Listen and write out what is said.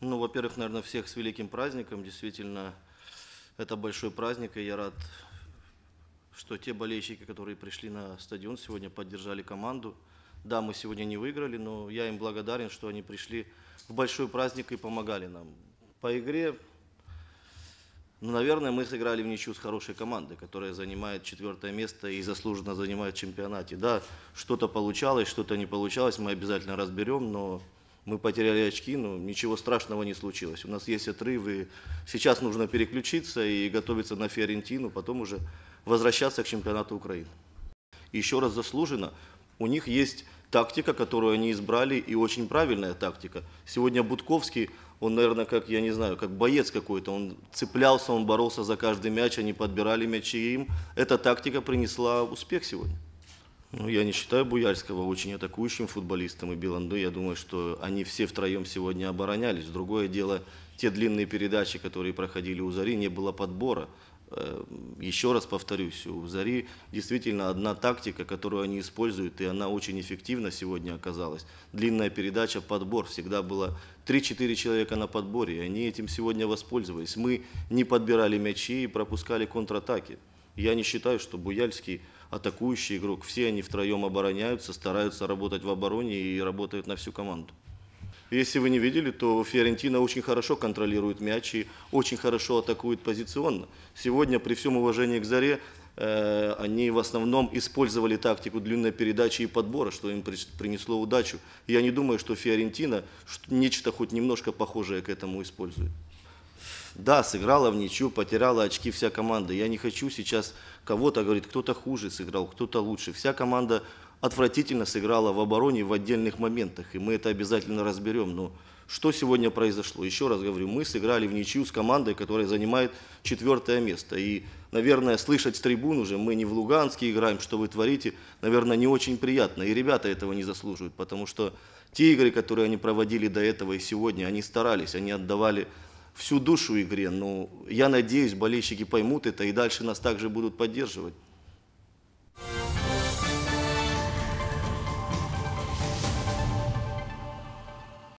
Ну, во-первых, наверное, всех с великим праздником. Действительно, это большой праздник, и я рад, что те болельщики, которые пришли на стадион сегодня, поддержали команду. Да, мы сегодня не выиграли, но я им благодарен, что они пришли в большой праздник и помогали нам. По игре, ну, наверное, мы сыграли в ничью с хорошей командой, которая занимает четвертое место и заслуженно занимает чемпионате. Да, что-то получалось, что-то не получалось, мы обязательно разберем, но мы потеряли очки, но ничего страшного не случилось. У нас есть отрывы. Сейчас нужно переключиться и готовиться на Фиорентину, потом уже возвращаться к чемпионату Украины. Еще раз заслуженно. У них есть тактика, которую они избрали, и очень правильная тактика. Сегодня Будковский, он, наверное, как, я не знаю, как боец какой-то. Он цеплялся, он боролся за каждый мяч, они подбирали мячи им. Эта тактика принесла успех сегодня. Ну, я не считаю Буяльского очень атакующим футболистом и Биланду. Я думаю, что они все втроем сегодня оборонялись. Другое дело, те длинные передачи, которые проходили у Зари, не было подбора. Э, еще раз повторюсь, у Зари действительно одна тактика, которую они используют, и она очень эффективна сегодня оказалась. Длинная передача, подбор. Всегда было 3-4 человека на подборе, и они этим сегодня воспользовались. Мы не подбирали мячи и пропускали контратаки. Я не считаю, что Буяльский атакующий игрок. Все они втроем обороняются, стараются работать в обороне и работают на всю команду. Если вы не видели, то Фиорентина очень хорошо контролирует мяч и очень хорошо атакует позиционно. Сегодня, при всем уважении к Заре, э, они в основном использовали тактику длинной передачи и подбора, что им принесло удачу. Я не думаю, что Фиорентина нечто хоть немножко похожее к этому использует. Да, сыграла в ничью, потеряла очки вся команда. Я не хочу сейчас кого-то говорить, кто-то хуже сыграл, кто-то лучше. Вся команда отвратительно сыграла в обороне в отдельных моментах, и мы это обязательно разберем. Но что сегодня произошло? Еще раз говорю, мы сыграли в ничью с командой, которая занимает четвертое место. И, наверное, слышать с трибун уже, мы не в Луганске играем, что вы творите, наверное, не очень приятно. И ребята этого не заслуживают, потому что те игры, которые они проводили до этого и сегодня, они старались, они отдавали всю душу игре. Но я надеюсь, болельщики поймут это и дальше нас также будут поддерживать.